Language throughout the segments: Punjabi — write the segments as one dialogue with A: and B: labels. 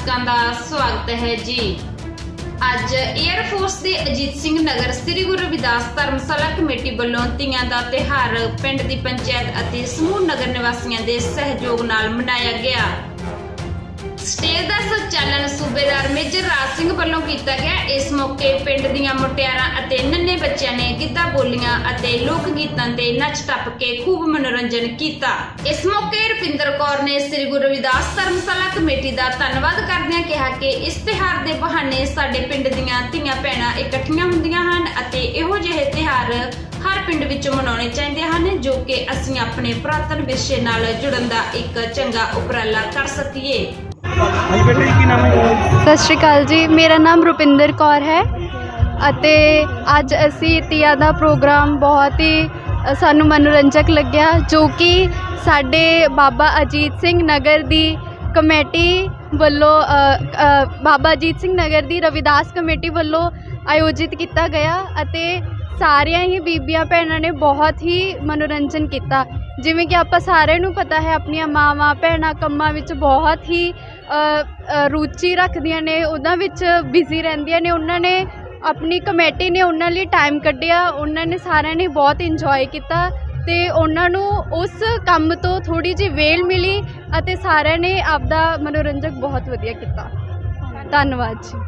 A: ਦਰਸ਼ਕਾਂ ਦਾ ਸਵਾਗਤ ਹੈ ਜੀ। ਅੱਜ 에ਅਰ ਫੋਰਸ ਦੇ ਅਜੀਤ ਸਿੰਘ ਨਗਰ ਸ੍ਰੀ ਗੁਰੂ ਰਵਿਦਾਸ ਧਰਮਸ਼ਾਲਾ ਕਮੇਟੀ ਵੱਲੋਂ ਤੀਆਂ ਦਾ ਤਿਹਾਰ ਪਿੰਡ ਦੀ ਪੰਚਾਇਤ ਅਤੇ ਸਮੂਹ ਨਗਰ ਨਿਵਾਸੀਆਂ ਦੇ ਸਹਿਯੋਗ ਨਾਲ ਮਨਾਇਆ ਗਿਆ। ਸਟੇਜ ਦਾ ਸੰਚਾਲਨ ਸੂਬੇਦਾਰ ਮੇਜਰ ਰਾਜ ਸਿੰਘ ਵੱਲੋਂ ਕੀਤਾ ਗਿਆ। ਇਸ ਮੌਕੇ ਪਿੰਡ ਦੀਆਂ ਮੁਟਿਆਰਾਂ ਅਤੇ ਨੰਨੇ ਬੱਚਿਆਂ ਨੇ ਗਿੱਧਾ ਬੋਲੀਆਂ ਅਤੇ ਲੋਕ ਗੀਤਾਂ ਤੇ ਨੱਚ ਟੱਪ ਕੇ ਖੂਬ ਮਨੋਰੰਜਨ ਕੀਤਾ। ਇਸ ਮੌਕੇ ਰੁਪਿੰਦਰ ਕੌਰ ਨੇ ਸ੍ਰੀ ਗੁਰੂ ਰਵਿਦਾਸ ਧਰਮਸ਼ਾਲਾ ਕਮੇਟੀ ਦਾ ਧੰਨਵਾਦ ਕਰਦਿਆਂ ਕਿਹਾ ਕਿ ਇਸ ਤਿਹਾਰ ਦੇ ਬਹਾਨੇ ਸਾਡੇ ਪਿੰਡ ਦੀਆਂ ਧੀਆਂ ਭੈਣਾਂ ਇਕੱਠੀਆਂ ਹੁੰਦੀਆਂ ਹਨ ਅਤੇ ਇਹੋ ਜਿਹੇ ਤਿਹਾਰ ਹਰ ਪਿੰਡ ਵਿੱਚ ਮਨਾਉਣੇ ਚਾਹੀਦੇ ਹਨ, ਜੋ ਕਿ ਅਸੀਂ ਆਪਣੇ ਪੁਰਾਤਨ ਵਿਸ਼ੇ ਨਾਲ ਜੁੜਨ ਦਾ ਇੱਕ ਚੰਗਾ ਉਪਰਾਲਾ ਕਰ ਸਕੀਏ।
B: ਹਾਂਜੀ ਬੇਟਾ ਜੀ ਕੀ ਨਾਮ ਹੈ
C: ਸਤਿ ਸ਼੍ਰੀ ਅਕਾਲ ਜੀ। ਮੇਰਾ ਨਾਮ ਰੁਪਿੰਦਰ ਕੌਰ ਹੈ ਅਤੇ ਅੱਜ ਅਸੀਂ ਤੀਆਂ ਦਾ ਪ੍ਰੋਗਰਾਮ ਬਹੁਤ ਹੀ ਅ, ਸਾਨੂੰ ਮਨੋਰੰਜਕ ਲੱਗਿਆ ਜੋ ਕਿ ਸਾਡੇ ਬਾਬਾ ਅਜੀਤ ਸਿੰਘ ਨਗਰ ਦੀ ਕਮੇਟੀ ਵੱਲੋਂ ਅ, ਅ, ਬਾਬਾ ਅਜੀਤ ਸਿੰਘ ਨਗਰ ਦੀ ਰਵਿਦਾਸ ਕਮੇਟੀ ਵੱਲੋਂ ਆਯੋਜਿਤ ਕੀਤਾ ਗਿਆ ਅਤੇ ਸਾਰੀਆਂ ਹੀ ਬੀਬੀਆਂ ਭੈਣਾਂ ਨੇ ਬਹੁਤ ਹੀ ਮਨੋਰੰਜਨ ਕੀਤਾ। ਜਿਵੇਂ ਕਿ ਆਪਾਂ ਸਾਰਿਆਂ ਨੂੰ ਪਤਾ ਹੈ, ਆਪਣੀਆਂ ਮਾਵਾਂ, ਭੈਣਾਂ ਕੰਮਾਂ ਵਿੱਚ ਬਹੁਤ ਹੀ ਰੁਚੀ ਰੱਖਦੀਆਂ ਨੇ, ਉਹਨਾਂ ਵਿੱਚ ਬਿਜ਼ੀ ਰਹਿੰਦੀਆਂ ਨੇ, ਉਹਨਾਂ ਨੇ ਆਪਣੀ ਕਮੇਟੀ ਨੇ ਉਹਨਾਂ ਲਈ ਟਾਈਮ ਕੱਢਿਆ, ਉਹਨਾਂ ਨੇ ਸਾਰਿਆਂ ਨੇ ਬਹੁਤ ਇੰਜੋਏ ਕੀਤਾ ਤੇ ਉਹਨਾਂ ਨੂੰ ਉਸ ਕੰਮ ਤੋਂ ਥੋੜੀ ਜਿਹੀ ਵੇਲ ਮਿਲੀ ਅਤੇ ਸਾਰਿਆਂ ਨੇ ਆਪਦਾ ਮਨੋਰੰਜਕ ਬਹੁਤ ਵਧੀਆ ਕੀਤਾ। ਧੰਨਵਾਦ ਜੀ।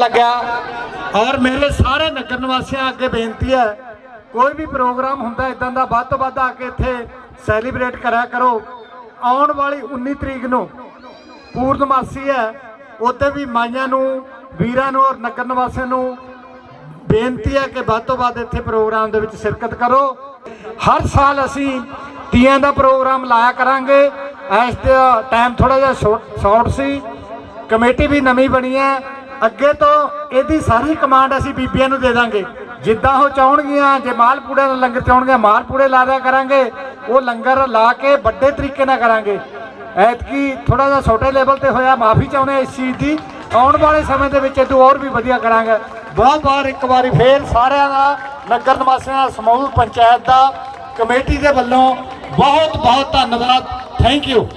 D: ਲੱਗਿਆ। ਔਰ ਮੇਰੇ ਸਾਰੇ ਨਗਰ ਨਿਵਾਸੀਆਂ ਅੱਗੇ ਬੇਨਤੀ ਹੈ, ਕੋਈ ਵੀ ਪ੍ਰੋਗਰਾਮ ਹੁੰਦਾ ਇਦਾਂ ਦਾ, ਵੱਧ ਤੋਂ ਵੱਧ ਆ ਕੇ ਇੱਥੇ ਸੈਲੀਬ੍ਰੇਟ ਕਰਿਆ ਕਰੋ। ਆਉਣ ਵਾਲੀ 19 ਤਰੀਕ ਨੂੰ ਪੂਰਨਮਾਸੀ ਹੈ, ਉੱਥੇ ਵੀ ਮਾਈਆਂ ਨੂੰ, ਵੀਰਾਂ ਨੂੰ ਔਰ ਨਗਰ ਨਿਵਾਸੀਆਂ ਨੂੰ ਬੇਨਤੀ ਹੈ ਕਿ ਵੱਧ ਤੋਂ ਵੱਧ ਇੱਥੇ ਪ੍ਰੋਗਰਾਮ ਦੇ ਵਿੱਚ ਸ਼ਿਰਕਤ ਕਰੋ। ਹਰ ਸਾਲ ਅਸੀਂ ਤੀਆਂ ਦਾ ਪ੍ਰੋਗਰਾਮ ਲਾਇਆ ਕਰਾਂਗੇ। ਇਸ ਦਾ ਟਾਈਮ ਥੋੜਾ ਜਿਹਾ ਸ਼ਾਰਟ ਸੀ। ਕਮੇਟੀ ਵੀ ਨਵੀਂ ਬਣੀ ਹੈ। ਅੱਗੇ ਤੋਂ ਇਹਦੀ ਸਾਰੀ ਕਮਾਂਡ ਅਸੀਂ ਬੀਬੀਆਂ ਨੂੰ ਦੇ ਦਾਂਗੇ। ਜਿੱਦਾਂ ਉਹ ਚਾਹਣਗੀਆਂ, ਜੇ ਮਾਲਪੂੜੇ ਦਾ ਲੰਗਰ ਚਾਹਣਗੀਆਂ ਮਾਲਪੂੜੇ ਲਾ ਦਿਆ ਕਰਾਂਗੇ। ਉਹ ਲੰਗਰ ਲਾ ਕੇ ਵੱਡੇ ਤਰੀਕੇ ਨਾਲ ਕਰਾਂਗੇ। ਐਤਕੀ ਥੋੜਾ ਜਿਹਾ ਛੋਟੇ ਲੈਵਲ ਤੇ ਹੋਇਆ, ਮਾਫੀ ਚਾਹੁੰਦੇ ਹਾਂ ਇਸ ਚੀਜ਼ ਦੀ। ਆਉਣ ਵਾਲੇ ਸਮੇਂ ਦੇ ਵਿੱਚ ਇਹ ਤੋਂ ਹੋਰ ਵੀ ਵਧੀਆ ਕਰਾਂਗੇ। ਬਹੁਤ ਬਹੁਤ ਇੱਕ ਵਾਰੀ ਫੇਰ ਸਾਰਿਆਂ ਦਾ, ਨਗਰ ਨਿਵਾਸੀਆਂ ਦਾ, ਸਮੂਹ, ਪੰਚਾਇਤ ਦਾ, ਕਮੇਟੀ ਦੇ ਵੱਲੋਂ ਬਹੁਤ ਬਹੁਤ ਧੰਨਵਾਦ। Thank you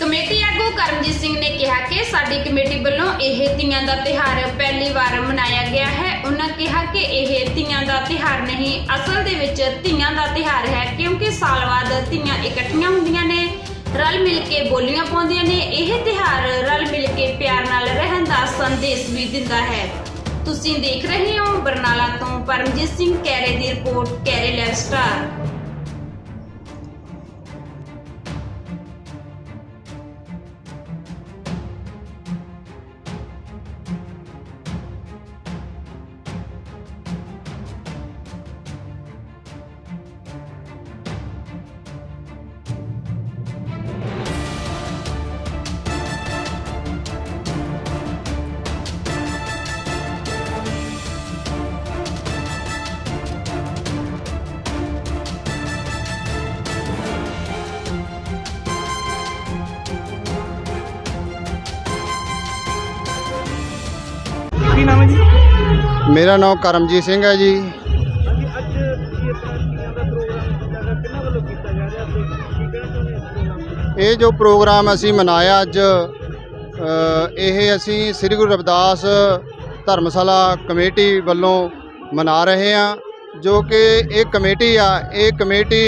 A: committee Karamjit Singh ਨੇ ਕਿਹਾ ਕਿ ਸਾਡੀ ਕਮੇਟੀ ਵੱਲੋਂ ਇਹ ਤੀਆਂ ਦਾ ਤਿਹਾਰ ਪਹਿਲੀ ਵਾਰ ਮਨਾਇਆ ਗਿਆ ਹੈ। ਉਹਨਾਂ ਕਿਹਾ ਕਿ ਇਹ ਤੀਆਂ ਦਾ ਤਿਹਾਰ ਨਹੀਂ, ਅਸਲ ਦੇ ਵਿੱਚ ਤੀਆਂ ਦਾ ਤਿਹਾਰ ਹੈ ਕਿਉਂਕਿ ਸਾਲ ਬਾਅਦ ਤੀਆਂ ਇਕੱਠੀਆਂ ਹੁੰਦੀਆਂ ਨੇ, ਰਲ ਮਿਲ ਕੇ ਬੋਲੀਆਂ ਪਾਉਂਦੀਆਂ ਨੇ। ਇਹ ਤਿਹਾਰ ਰਲ ਮਿਲ ਕੇ ਪਿਆਰ ਨਾਲ ਰਹਿਣ ਦਾ ਸੰਦੇਸ਼ ਵੀ ਦਿੰਦਾ ਹੈ। ਤੁਸੀਂ ਦੇਖ ਰਹੇ ਹੋ ਬਰਨਾਲਾ ਤੋਂ ਪਰਮਜੀਤ ਸਿੰਘ ਕੈਰੇ ਦੀ ਰਿਪੋਰਟ, ਕੈਰੇ ਲੈਵ ਸਟਾਰ।
E: ਮੇਰਾ ਨਾਮ ਕਰਮਜੀਤ ਸਿੰਘ ਹੈ ਜੀ। ਇਹ ਜੋ ਪ੍ਰੋਗਰਾਮ ਅਸੀਂ ਮਨਾਇਆ ਅੱਜ ਇਹ ਅਸੀਂ ਸ੍ਰੀ ਗੁਰੂ ਰਵਿਦਾਸ ਧਰਮਸ਼ਾਲਾ ਕਮੇਟੀ ਵੱਲੋਂ ਮਨਾ ਰਹੇ ਹਾਂ ਜੋ ਕਿ ਇਹ ਕਮੇਟੀ ਆ ਇਹ ਕਮੇਟੀ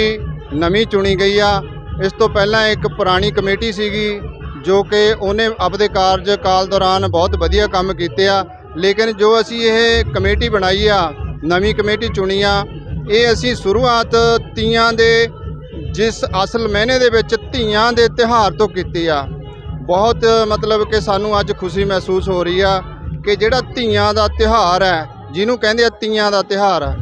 E: ਨਵੀਂ ਚੁਣੀ ਗਈ ਆ। ਇਸ ਤੋਂ ਪਹਿਲਾਂ ਇੱਕ ਪੁਰਾਣੀ ਕਮੇਟੀ ਸੀਗੀ ਜੋ ਕਿ ਉਹਨੇ ਆਪਦੇ ਕਾਰਜਕਾਲ ਦੌਰਾਨ ਬਹੁਤ ਵਧੀਆ ਕੰਮ ਕੀਤੇ ਆ। ਲੇਕਿਨ ਜੋ ਅਸੀਂ ਇਹ ਕਮੇਟੀ ਬਣਾਈ ਆ, ਨਵੀਂ ਕਮੇਟੀ ਚੁਣੀ ਆ, ਇਹ ਅਸੀਂ ਸ਼ੁਰੂਆਤ ਤੀਆਂ ਦੇ, ਜਿਸ ਅਸਲ ਮਹੀਨੇ ਦੇ ਵਿੱਚ ਧੀਆਂ ਦੇ ਤਿਹਾਰ ਤੋਂ ਕੀਤੀ ਆ। ਬਹੁਤ ਮਤਲਬ ਕਿ ਸਾਨੂੰ ਅੱਜ ਖੁਸ਼ੀ ਮਹਿਸੂਸ ਹੋ ਰਹੀ ਆ ਕਿ ਜਿਹੜਾ ਧੀਆਂ ਦਾ ਤਿਹਾਰ ਹੈ, ਜਿਹਨੂੰ ਕਹਿੰਦੇ ਆ ਤੀਆਂ ਦਾ ਤਿਹਾਰ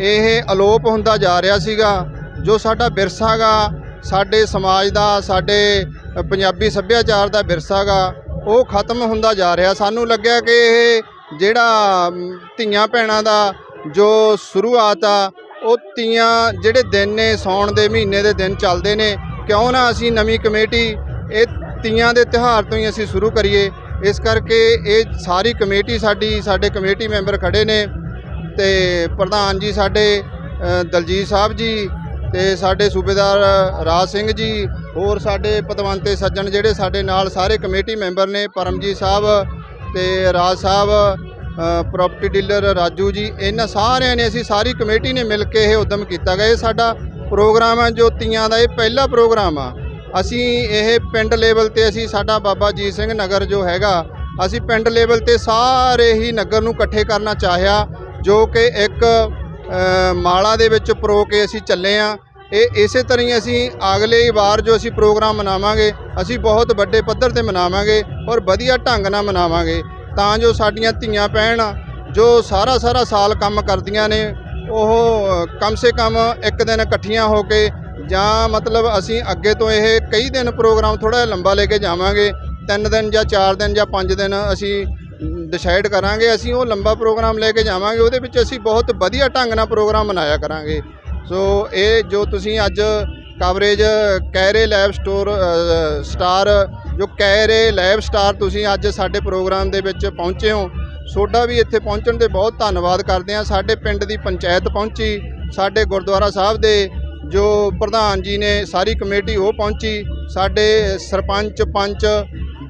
E: ਇਹ ਅਲੋਪ ਹੁੰਦਾ ਜਾ ਰਿਹਾ ਸੀਗਾ, ਜੋ ਸਾਡਾ ਵਿਰਸਾ ਗਾ, ਸਾਡੇ ਸਮਾਜ ਦਾ, ਸਾਡੇ ਪੰਜਾਬੀ ਸੱਭਿਆਚਾਰ ਦਾ ਵਿਰਸਾ ਗਾ, ਉਹ ਖਤਮ ਹੁੰਦਾ ਜਾ ਰਿਹਾ। ਸਾਨੂੰ ਲੱਗਿਆ ਕਿ ਇਹ ਜਿਹੜਾ ਧੀਆਂ ਭੈਣਾਂ ਦਾ ਜੋ ਸ਼ੁਰੂਆਤ ਆ, ਉਹ ਤੀਆਂ ਜਿਹੜੇ ਦਿਨ ਨੇ ਸੌਣ ਦੇ ਮਹੀਨੇ ਦੇ ਦਿਨ ਚੱਲਦੇ ਨੇ, ਕਿਉਂ ਨਾ ਅਸੀਂ ਨਵੀਂ ਕਮੇਟੀ, ਇਹ ਤੀਆਂ ਦੇ ਤਿਉਹਾਰ ਤੋਂ ਹੀ ਅਸੀਂ ਸ਼ੁਰੂ ਕਰੀਏ। ਇਸ ਕਰਕੇ ਇਹ ਸਾਰੀ ਕਮੇਟੀ ਸਾਡੀ, ਸਾਡੇ ਕਮੇਟੀ ਮੈਂਬਰ ਖੜੇ ਨੇ ਤੇ ਪ੍ਰਧਾਨ ਜੀ ਸਾਡੇ ਦਲਜੀਤ ਸਾਹਿਬ ਜੀ ਤੇ ਸਾਡੇ ਸੂਬੇਦਾਰ, ਰਾਜ ਸਿੰਘ ਜੀ, ਹੋਰ ਸਾਡੇ ਪਤਵੰਤੇ ਸੱਜਣ ਜਿਹੜੇ ਸਾਡੇ ਨਾਲ ਸਾਰੇ ਕਮੇਟੀ ਮੈਂਬਰ ਨੇ, ਪਰਮਜੀਤ ਸਾਹਿਬ ਤੇ ਰਾਜ ਸਾਹਿਬ ਪ੍ਰਾਪਰਟੀ ਡੀਲਰ ਰਾਜੂ ਜੀ, ਇਹਨਾਂ ਸਾਰਿਆਂ ਨੇ ਅਸੀਂ ਸਾਰੀ ਕਮੇਟੀ ਨੇ ਮਿਲ ਕੇ ਇਹ ਉਦਮ ਕੀਤਾ ਗਿਆ ਇਹ ਸਾਡਾ ਪ੍ਰੋਗਰਾਮ ਹੈ ਜੋ ਤੀਆਂ ਦਾ ਇਹ ਪਹਿਲਾ ਪ੍ਰੋਗਰਾਮ ਆ। ਅਸੀਂ ਇਹ ਪਿੰਡ ਲੈਵਲ ਤੇ ਅਸੀਂ ਸਾਡਾ ਬਾਬਾ ਜੀਤ ਸਿੰਘ ਨਗਰ ਜੋ ਹੈਗਾ, ਅਸੀਂ ਪਿੰਡ ਲੈਵਲ ਤੇ ਸਾਰੇ ਹੀ ਨਗਰ ਨੂੰ ਇਕੱਠੇ ਕਰਨਾ ਚਾਹਿਆ, ਜੋ ਕਿ ਇੱਕ ਮਾਲਾ ਦੇ ਵਿੱਚ ਪਰੋ ਕੇ ਅਸੀਂ ਚੱਲੇ ਆ। ਇਹ ਇਸੇ ਤਰ੍ਹਾਂ ਹੀ ਅਸੀਂ ਅਗਲੇ ਵਾਰ ਜੋ ਅਸੀਂ ਪ੍ਰੋਗਰਾਮ ਮਨਾਵਾਂਗੇ, ਅਸੀਂ ਬਹੁਤ ਵੱਡੇ ਪੱਧਰ ਤੇ ਮਨਾਵਾਂਗੇ ਔਰ ਵਧੀਆ ਢੰਗ ਨਾਲ ਮਨਾਵਾਂਗੇ। ਤਾਂ ਜੋ ਸਾਡੀਆਂ ਧੀਆਂ ਭੈਣ ਜੋ ਸਾਰਾ ਸਾਰਾ ਸਾਲ ਕੰਮ ਕਰਦੀਆਂ ਨੇ, ਉਹ ਕਮ ਸੇ ਕਮ ਇੱਕ ਦਿਨ ਇਕੱਠੀਆਂ ਹੋ ਕੇ ਜਾਂ ਮਤਲਬ ਅਸੀਂ ਅੱਗੇ ਤੋਂ ਇਹ ਕਈ ਦਿਨ ਪ੍ਰੋਗਰਾਮ ਥੋੜਾ ਲੰਬਾ ਲੈ ਕੇ ਜਾਵਾਂਗੇ, ਤਿੰਨ ਦਿਨ ਜਾਂ ਚਾਰ ਦਿਨ ਜਾਂ ਪੰਜ ਦਿਨ ਅਸੀਂ ਡਿਸਾਈਡ ਕਰਾਂਗੇ, ਅਸੀਂ ਉਹ ਲੰਬਾ ਪ੍ਰੋਗਰਾਮ ਲੈ ਕੇ ਜਾਵਾਂਗੇ, ਉਹਦੇ ਵਿੱਚ ਅਸੀਂ ਬਹੁਤ ਵਧੀਆ ਢੰਗ ਨਾਲ ਪ੍ਰੋਗਰਾਮ ਮਨਾਇਆ ਕਰਾਂਗੇ। ਸੋ ਇਹ ਜੋ ਤੁਸੀਂ ਅੱਜ coverage Kaire lab store star ਜੋ ਕੈਰੇ ਲੈਬ ਸਟਾਰ ਤੁਸੀਂ ਅੱਜ ਸਾਡੇ ਪ੍ਰੋਗਰਾਮ ਦੇ ਵਿੱਚ ਪਹੁੰਚੇ ਹੋ, ਤੁਹਾਡਾ ਵੀ ਇੱਥੇ ਪਹੁੰਚਣ ਤੇ ਬਹੁਤ ਧੰਨਵਾਦ ਕਰਦੇ ਹਾਂ। ਸਾਡੇ ਪਿੰਡ ਦੀ ਪੰਚਾਇਤ ਪਹੁੰਚੀ, ਸਾਡੇ ਗੁਰਦੁਆਰਾ ਸਾਹਿਬ ਦੇ ਜੋ ਪ੍ਰਧਾਨ ਜੀ ਨੇ ਸਾਰੀ ਕਮੇਟੀ ਉਹ ਪਹੁੰਚੀ, ਸਾਡੇ ਸਰਪੰਚ ਪੰਚ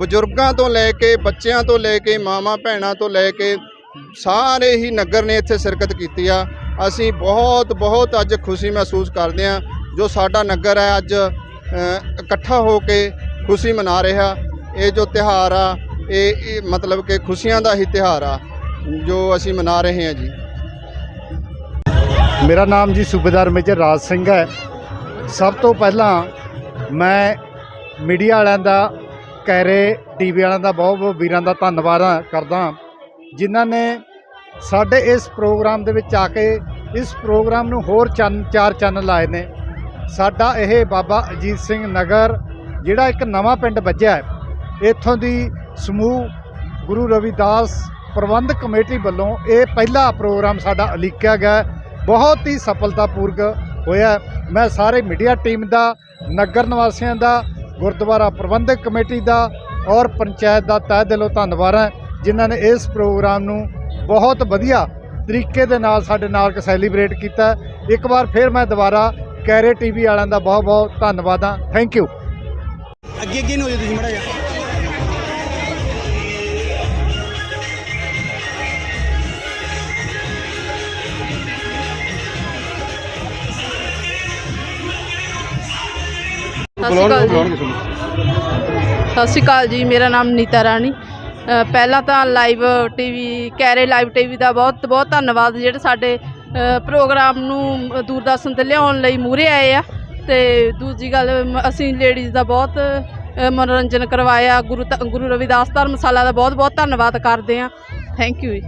E: ਬਜ਼ੁਰਗਾਂ ਤੋਂ ਲੈ ਕੇ ਬੱਚਿਆਂ ਤੋਂ ਲੈ ਕੇ ਮਾਵਾਂ ਭੈਣਾਂ ਤੋਂ ਲੈ ਕੇ ਸਾਰੇ ਹੀ ਨਗਰ ਨੇ ਇੱਥੇ ਸ਼ਿਰਕਤ ਕੀਤੀ ਆ। ਅਸੀਂ ਬਹੁਤ ਬਹੁਤ ਅੱਜ ਖੁਸ਼ੀ ਮਹਿਸੂਸ ਕਰਦੇ ਹਾਂ ਜੋ ਸਾਡਾ ਨਗਰ ਹੈ ਅੱਜ ਇਕੱਠਾ ਹੋ ਕੇ ਖੁਸ਼ੀ ਮਨਾ ਰਿਹਾ। ਇਹ ਜੋ ਤਿਉਹਾਰ ਆ, ਇਹ ਮਤਲਬ ਕਿ ਖੁਸ਼ੀਆਂ ਦਾ ਹੀ ਤਿਉਹਾਰ ਆ, ਜੋ ਅਸੀਂ ਮਨਾ ਰਹੇ ਹਾਂ ਜੀ।
F: ਮੇਰਾ ਨਾਮ ਜੀ ਸੂਬੇਦਾਰ ਮੇਜਰ ਰਾਜ ਸਿੰਘ ਹੈ। ਸਭ ਤੋਂ ਪਹਿਲਾਂ ਮੈਂ ਮੀਡੀਆ ਵਾਲਿਆਂ ਦਾ, ਕੈਰੇ ਟੀਵੀ ਵਾਲਿਆਂ ਦਾ ਬਹੁਤ ਬਹੁਤ ਵੀਰਾਂ ਦਾ ਧੰਨਵਾਦ ਕਰਦਾ ਜਿਨ੍ਹਾਂ ਨੇ ਸਾਡੇ ਇਸ ਪ੍ਰੋਗਰਾਮ ਦੇ ਵਿੱਚ ਆ ਕੇ ਇਸ ਪ੍ਰੋਗਰਾਮ ਨੂੰ ਹੋਰ ਚੰਨ, ਚਾਰ ਚੰਨ ਲਾਏ ਨੇ। ਸਾਡਾ ਇਹ ਬਾਬਾ ਅਜੀਤ ਸਿੰਘ ਨਗਰ, ਜਿਹੜਾ ਇੱਕ ਨਵਾਂ ਪਿੰਡ ਵੱਜਿਆ ਹੈ, ਇੱਥੋਂ ਦੀ ਸਮੂਹ ਗੁਰੂ ਰਵਿਦਾਸ ਪ੍ਰਬੰਧਕ ਕਮੇਟੀ ਵੱਲੋਂ ਇਹ ਪਹਿਲਾ ਪ੍ਰੋਗਰਾਮ ਸਾਡਾ ਉਲੀਕਿਆ ਗਿਆ ਬਹੁਤ ਹੀ ਸਫਲਤਾਪੂਰਕ ਹੋਇਆ ਮੈਂ ਸਾਰੇ ਮੀਡੀਆ ਟੀਮ ਦਾ, ਨਗਰ ਨਿਵਾਸੀਆਂ ਦਾ, ਗੁਰਦੁਆਰਾ ਪ੍ਰਬੰਧਕ ਕਮੇਟੀ ਦਾ ਔਰ ਪੰਚਾਇਤ ਦਾ ਤਹਿ ਦਿਲੋਂ ਧੰਨਵਾਦ ਹਾਂ, ਜਿਨ੍ਹਾਂ ਨੇ ਇਸ ਪ੍ਰੋਗਰਾਮ ਨੂੰ ਬਹੁਤ ਵਧੀਆ ਤਰੀਕੇ ਦੇ ਨਾਲ ਸਾਡੇ ਨਾਲ ਸੈਲੀਬ੍ਰੇਟ ਕੀਤਾ। ਇੱਕ ਵਾਰ ਫਿਰ ਮੈਂ ਦੁਬਾਰਾ ਕੈਰੇ ਟੀਵੀ ਵਾਲਿਆਂ ਦਾ ਬਹੁਤ ਬਹੁਤ ਧੰਨਵਾਦ ਹਾਂ। ਥੈਂਕ ਯੂ
G: ਅੱਗੇ ਅੱਗੇ ਨੂੰ ਹੋ ਜਾ ਤੁਸੀਂ ਮੜਾ ਜਾ
H: ਸਤਿ ਸ਼੍ਰੀ ਅਕਾਲ ਜੀ। ਸਤਿ ਸ਼੍ਰੀ ਅਕਾਲ ਜੀ ਮੇਰਾ ਨਾਮ ਨੀਤਾ ਰਾਣੀ। ਪਹਿਲਾਂ ਤਾਂ ਲਾਈਵ ਟੀਵੀ ਕੈਰੇ ਲਾਈਵ ਟੀਵੀ ਦਾ ਬਹੁਤ ਬਹੁਤ ਧੰਨਵਾਦ ਜਿਹੜੇ ਸਾਡੇ ਪ੍ਰੋਗਰਾਮ ਨੂੰ ਦੂਰਦਰਸ਼ਨ ਤੇ ਲਿਆਉਣ ਲਈ ਮੂਹਰੇ ਆਏ ਆ। ਤੇ ਦੂਜੀ ਗੱਲ ਅਸੀਂ ਲੇਡੀਜ਼ ਦਾ ਬਹੁਤ ਮਨੋਰੰਜਨ ਕਰਵਾਇਆ। ਗੁਰੂ ਧ- ਗੁਰੂ ਰਵਿਦਾਸ ਧਰਮਸ਼ਾਲਾ ਦਾ ਬਹੁਤ ਬਹੁਤ ਧੰਨਵਾਦ ਕਰਦੇ ਆ। ਥੈਂਕ ਯੂ ਜੀ।